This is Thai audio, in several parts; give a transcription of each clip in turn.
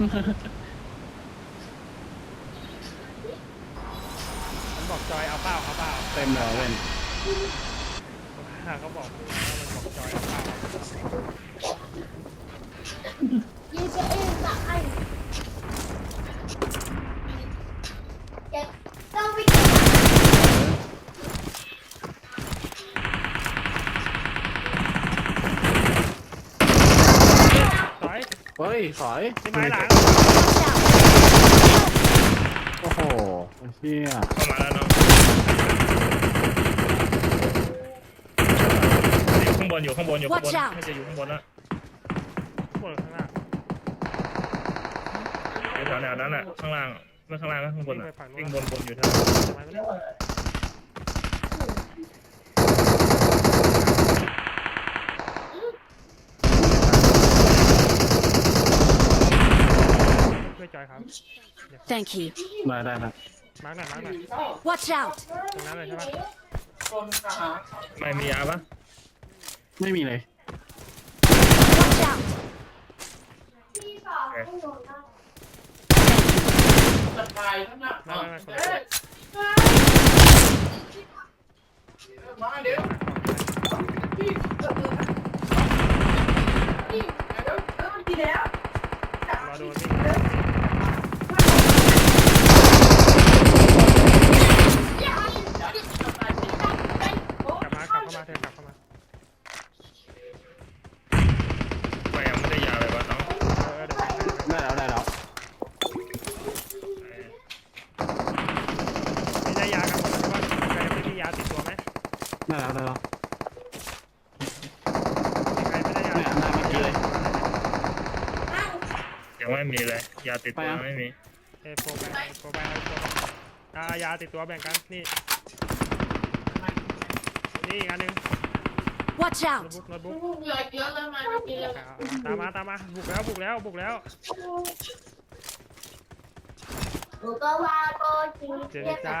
มันบอกจอยเอาเปล่าเอาเปล่าเต็มแล้วเว้นเขาบอกว่ามันบอกจอยเอาเปล่า Diese Ilse ein. Ja, darf ich จอย เฮ้ยถอยที่ไม้หลังโอ้โหไอ้เชี่ยเข้ามาแล้วเนาะข้างบนอยู่ข้างบนอยู่ข้างบน Watch out น่าจะอยู่ข้างบนแล้วบนข้างล่างอยู่แถวแนวนั้นอะข้างล่างไม่ข้างล่างก็ข้างบนอะวิ่งบนบนอยู่แถว ทำไมไม่ได้ช่วย จอยครับ Thank you. ได้ได้นะมาร์กหน่อยมาร์กหน่อย Watch out! ตรงนั้นเลยใช่ปะไม่มียาปะไม่มีเลย Watch out! ไม่ไม่ไม่คนละรอโดนนี่กลับมากลับเข้ามาเธอกลับเข้ามา ไม่ยังไม่ได้ยาเลยวะน้อง เออเดี๋ยวไปให้ ได้แล้วได้แล้ว ไม่ได้ยากันหมดแล้วใช่ปะใครไม่มียาติดตัวไหม ได้แล้วได้แล้วมีใครไม่ได้ยาเนี่ยได้เมื่อกี้เลย ยังไม่มีเลยยาติดตัวไม่มีเอโฟไปโฟไปเอาโฟไปอ่ายาติดตัวแบ่งกัน นี่ นี่อีกอันหนึ่ง Watch โน้ต out! บุ๊กโน้ตบุ๊กเหลือเยอะเลยมากินเลยเอาเอาตามมาตามมา บุกแล้วบุกแล้วบุกแล้วหนูก็ว่าก็จริงเจนิจ้า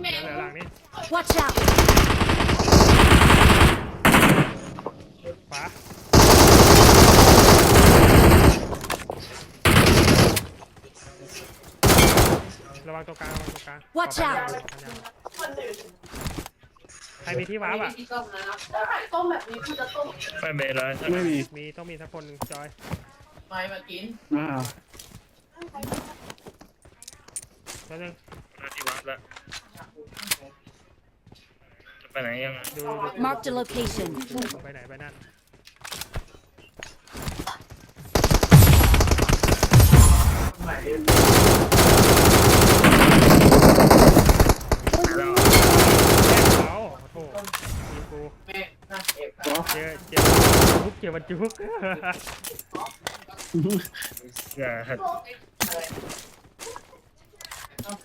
เหลือหลังนี้ Watch out! ขวาระวังตัวกลางระวังตัวกลาง Watch out ใครมีที่วาร์ปอะ ต้มแบบนี้คือจะต้มไม่มีเลยใช่ไหมไม่มีมีต้องมีสักคนหนึ่งจอย ไม้มากินอ่าแล้วนึง ที่วัดแล้วจะไปไหนยังไงดู Marked a location. ไปไหนไปนั่นแล้วเขาโอ้โหยิงกูแม่น่าเอฟก็เจอเจอจุกเจอมันจุก อย่าห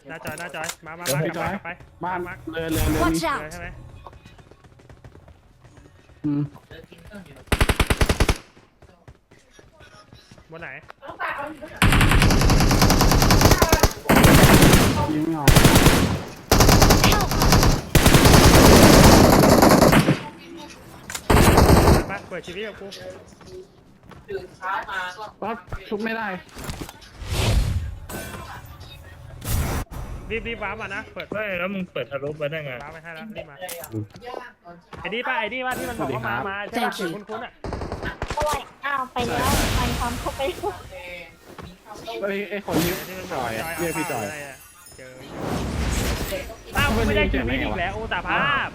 น้าจอยหน้าจอยมามามากลับมากลับไปบ้านมาเรือเรือเรือ Watch นี่เจอ out! ใช่ไหมอืมเดี๋ยวกินเครื่องอยู่บนไหนต้องตัดเอายิงไม่ออกไปเปิดชีวิตกับกูตื่นเช้ามาก็ปั๊บชุบไม่ได้ รีบรีบวาร์ปมานะ เปิดไม่แล้วมึงเปิดทะลุไปได้ไง วาร์ปไปให้แล้วรีบมาอะไรอะยากตอนเช้าไอ้นี่ป่ะไอ้นี่ป่ะที่มันบอกว่ามามาใช่ป่ะ Thank you คุ้นๆอะโอ้ยอ้าวไปแล้วไปพร้อมเข้าไปแล้วแดงมีข้าวต้มไอ้ไอ้คนนี้ไอ้ที่มันบจอกอยว่าอะจอยเรียกพี่จอยะไรอะเจออ้าวไม่ได้ชีวิตอีกแล้วโอ้ตาภาพ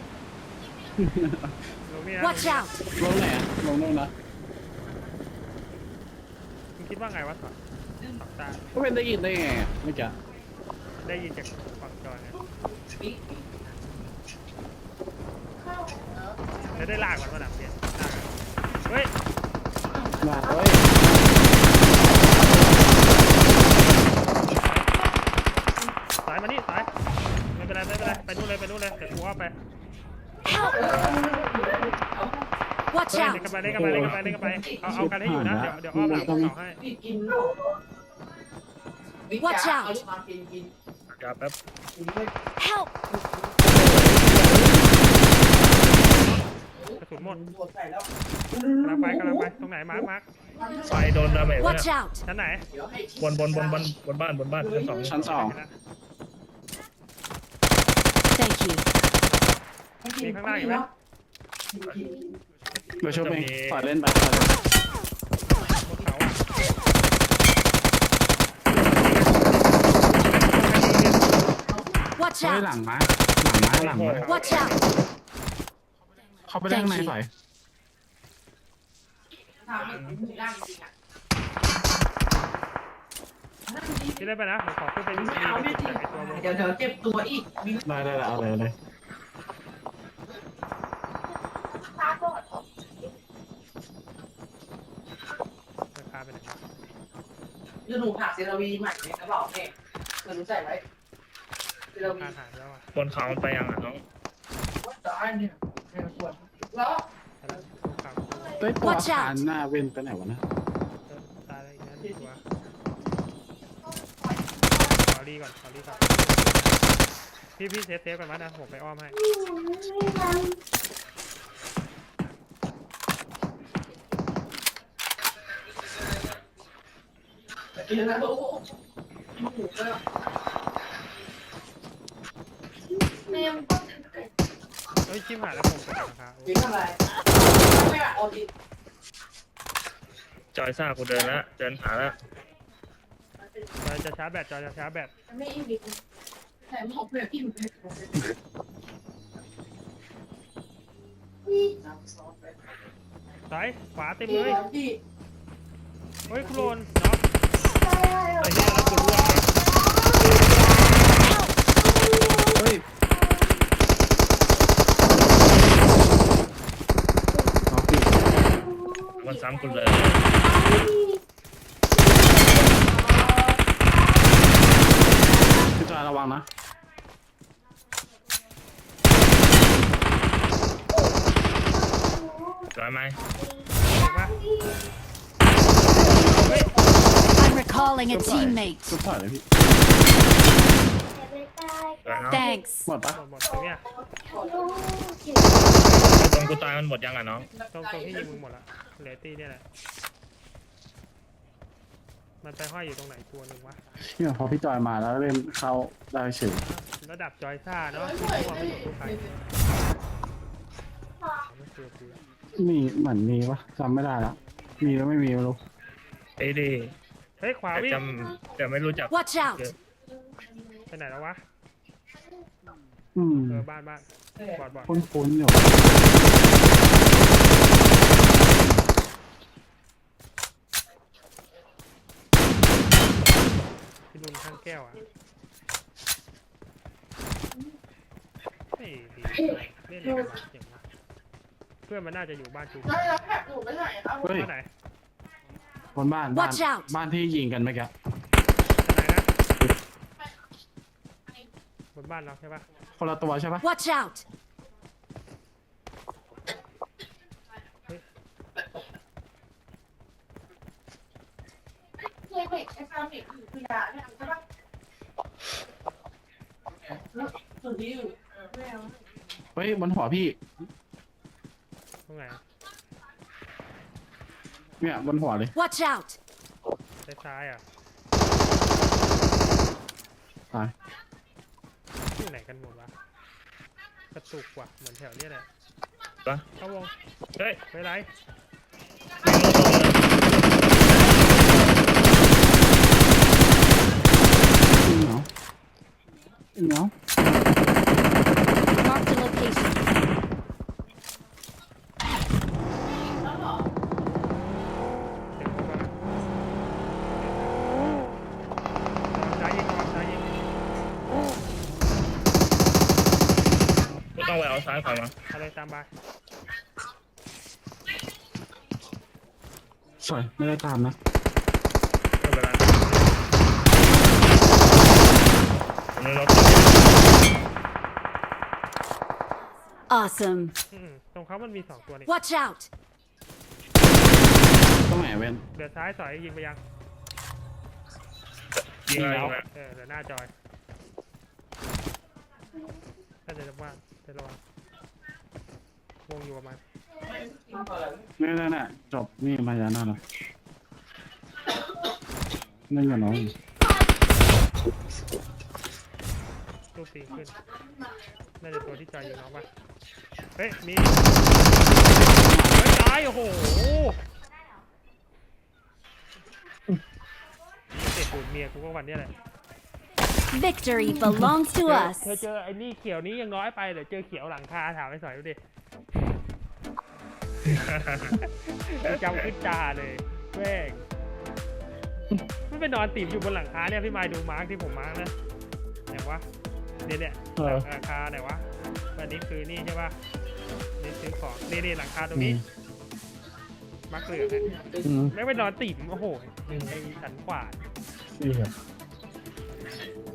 ลงนี่นะ Watch out! ลงไหนอะลงนู่นนะมึงคิดว่าไงวะสอนสอนตาก็เป็นได้ยินได้ไงอะเมื่อกี้ ได้ยินจากฝั่งจอยไงมีเข้าเหรอแล้วได้ลากมันมาดับเปลี่ยนลากอะเฮ้ย มาเฮ้ยสายมานี่สายไม่เป็นไรไม่เป็นไรไปนู่นเลยไปนู่นเลยเดี๋ยวกูว่าไป Help! Watch เล่น out! กันไปเล่นกันไปเล่นกันไปเล่นกันไปเอาเอากันให้อยู่นะเดี๋ยวเดี๋ยวอ้อมหลังเขาให้พี่กิ นวิจารณ์เอาลูกมากินกินกาแป๊บกินด้วย Help! กระสุนหมดหัวใส่แล้วกำลังไปกำลังไป ตรงไหนมาร์คมาร์คไฟโดนดาเมจ Watch out! ชั้นไหนเดี๋ยวให้บนบนบนบนบนบ้านบนบ้านชั้นสองชั้นสอง Thank you. มีข้างล่างอีกไหมเดี๋ยวช่วยเองฝาดเล่นไปฝาดเล่น บนเขาอะ Watch เฮ้ย หลั out! งมาหลังมาหลังมา Watch out! เข้าไปได้ข้างในฝ่ายทำให้ถึงร่างจริงอะนั่งดีที่ได้ไปนะเดี๋ยวขอขึ้นไปดูไม่ที่เอาไม่ไอจริงตัววงเดี๋ยวเดี๋ยวเจ็บตัวอีกมีได้ได้ได้เอาเลยเอาเลยตาโกดราคาเป็นไงเดี๋ยวหนูหาเซราวีใหม่ในกระเป๋าเนี่ยเธอรู้ใส่ไว้เซราวี อาหารแล้วอะบนเขามันไปยังอะน้องว่าตายเนี่ยในส่วนแล้วไปแล้วตรงกลางตัวเฮ้ยตัว Watch อา out คารหน้าเว้นไปไหนวะนะตายแล้วอีกนะหนึ่งตัวขอรีก่อนขอรีก่อนพี่พี่เซฟเซฟกันมานะผมไปอ้อมให้กินแล้วห มูก็เนมเฮ้ยชิมหายแล้วผมกดราคากินอะไรไม่เอาดิจอยซ่ากูเดินละเดินหาละจอยจะชาร์จแบตจอยจะชาร์จแบตไม่อิ่มดิแต่หมกเพื่ออิ่มเลยน้ำซอสไปซ้ายขวาเต็มเลเลยยพี่เฮ้ยคุณโรนเนาะไอ้เหี้ยแล้วกูร่วงนะเฮ้ยน้องพี่ มันซ้ำกูเลยพี่จอยระวังนะจอยไหมถูกปะ I'm recalling a teammate. ชุบถอยเลยพี่ จอยเนาะ Thanks. หมดปะหมดหมดตรงเนี้ยตรงกูตายมันหมดยังอะน้องตรงตรงที่ยิงมึงหมดละเหลือตีเนี่ยแหละ มันไปห้อยอยู่ตรงไหนตัวหนึ่งวะ เนี่ยพอพี่จอยมาแล้วเล่นเข้าได้เฉยระดับจอยซ่าเนาะที่มองไม่เห็นทุกใครไม่เจอกูมีเหมือนมีปะจำไม่ได้ละมีแล้วไม่มีไม่รู้ไอ้ดิเฮ้ยขวาแต่วิ่งจำแต่ไม่รู้จัก Watch out! ไปไหนแล้ววะอืมเออบ้านบ้านบอดบอดคุ้นๆอยู่พี่นุ่นข้างแก้วอะเฮ้ยดีเล่นอะไรกันวะเจ๋งวะเพื่อนมันน่าจะอยู่บ้านจูได้แล้วแผลหนูไปไหนครับเฮ้ยบ้านไหนบนบ้านบ้าน Watch out บ้านที่ยิงกันเมื่อกี้ บ้านไหนนะ บนบ้านเราใช่ปะคนละตัวใช่ปะ Watch out! เคยเด็กไอ้ซามิคือยาเนี่ยใช่ปะส่วนที่อยู่ไม่เอาเฮ้ยบนหัวพี่ ตรงไหนเนี่ยบนหัวเลย Watch out! ซ้ายซ้ายอะตาย ที่ไหนกันหมดวะกระตุกว่ะเหมือนแถวเนี้ยแหละปะ เข้าวงเฮ้ยไปไรจริงเหรอจริงเหรอ Mark the location. เขานะเอาเลยตามไปสวยไม่ได้ตามนะเ Awesome. ตรงเขามันมีสองตัวนี่ Watch out. ต้องไหเวนเดือดซ้ายสอยยิงไปยัง ยิงแล้วเออเดือดหน้าจอยน่าจะจะว่างเระวัง วงอยู่ประมาณไม่ได้น่ะจบนี่มายาน่าละนั่นกับน้องตู้สีขึ้น น่าจะตัวที่จอยยิงน้องป่ะเฮ้ย มีเฮ้ยตาย โอ้โหเด็กปูดเมียกูก็วันเนี้ยแหละ Victory belongs เจ to อ us. เธอเจอไอ้นี่เขียวนี้ยังน้อยไปเดี๋ยวเจอเขียวหลังคาถามไอ้สอยดูดิ จำขึ้นตาเลยแม่งไม่ไปนอนติ่มอยู่บนหลังคาเนี่ยพี่ไม้ดูมาร์กที่ผมมาร์กนะไหนวะเนี่ยเนี่ยเออ หลังคาไหนวะอันนี้คือนี่ใช่ปะนี่ซื้อของนี่นี่หลังคาตรงมีนี้มาร์กเหลืองเนี่ยอืมไม่งไปนอนติ่มโอ้โหไอ้สันขวาน นี่ครับเ